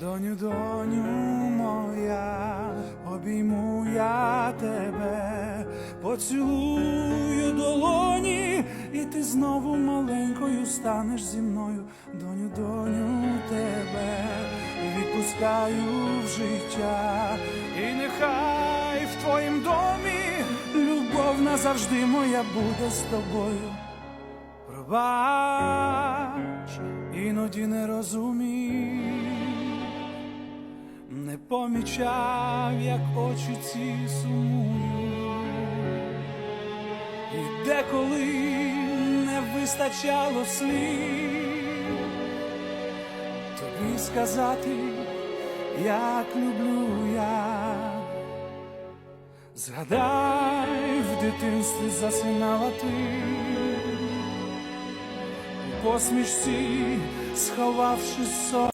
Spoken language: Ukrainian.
Доню, доню моя, обійму я тебе, поцілую долоні, і ти знову маленькою станеш зі мною, доню, доню тебе, відпускаю в життя, і нехай в твоїм домі любов назавжди моя буде з тобою. Пробач, іноді не розумів, не помічав, як очі ці сумують, і деколи не вистачало слів тобі сказати, як люблю я. Згадай, в дитинстві засинала ти посмішці, сховавши сон.